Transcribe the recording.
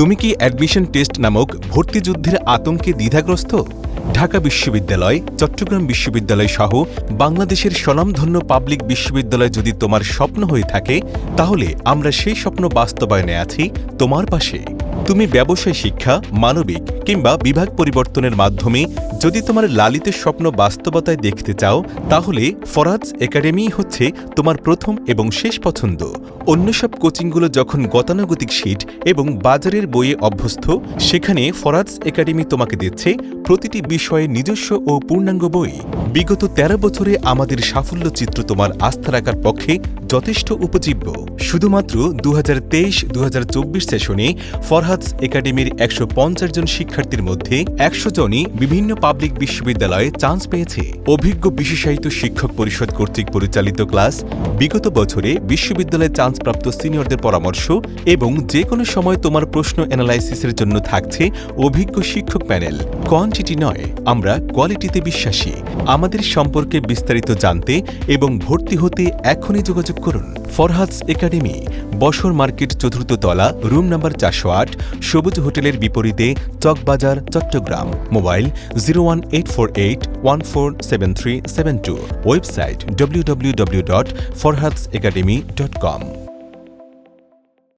তুমি কি admission test নামক ভর্তি যুদ্ধের আতঙ্কে দ্বিধাগ্রস্ত? ঢাকা বিশ্ববিদ্যালয়, চট্টগ্রাম বিশ্ববিদ্যালয় সহ বাংলাদেশের স্বনামধন্য পাবলিক বিশ্ববিদ্যালয় যদি তোমার স্বপ্ন হয়ে থাকে, তাহলে আমরা সেই স্বপ্ন বাস্তবায়নে আছি তোমার পাশে। তুমি ব্যবসায় শিক্ষা, মানবিক কিংবা বিভাগ পরিবর্তনের মাধ্যমে যদি তোমার লালিতের স্বপ্ন বাস্তবতায় দেখতে চাও, তাহলে ফরাজ একাডেমি হচ্ছে তোমার প্রথম এবং শেষ পছন্দ। অন্য সব কোচিংগুলো যখন গতানুগতিক শীট এবং বাজারের বইয়ে অভ্যস্ত, সেখানে ফরাজ একাডেমি তোমাকে দিচ্ছে প্রতিটি বিষয়ে নিজস্ব ও পূর্ণাঙ্গ বই। বিগত ১৩ বছরে আমাদের সাফল্য চিত্র তোমার আস্থা রাখার পক্ষে যথেষ্ট উপজীব্য। শুধুমাত্র দু হাজার তেইশ সেশনে ফরহাদস একাডেমির একশো জন শিক্ষার্থীর মধ্যে একশো জনই বিভিন্ন পাবলিক বিশ্ববিদ্যালয়ে চান্স পেয়েছে। অভিজ্ঞ বিশেষায়িত শিক্ষক পরিষদ কর্তৃক পরিচালিত ক্লাস বিগত বছরে বিশ্ববিদ্যালয়ে চান্সপ্রাপ্ত সিনিয়রদের পরামর্শ এবং যে কোনো সময় তোমার প্রশ্ন অ্যানালাইসিসের জন্য থাকছে অভিজ্ঞ শিক্ষক প্যানেল। কোয়ান্টিটি নয়, আমরা কোয়ালিটিতে বিশ্বাসী। আমাদের সম্পর্কে বিস্তারিত জানতে এবং ভর্তি হতে এখনই যোগাযোগ করুন। ফরহাদস একাডেমি, বসর মার্কেট চতুর্থ তলা, রুম নাম্বার চারশো আট, সবুজ হোটেলের বিপরীতে Chawkbazar, Chittagong. Mobile zero one eight four eight one four seven three seven two. Website W dot Farhads academy dot com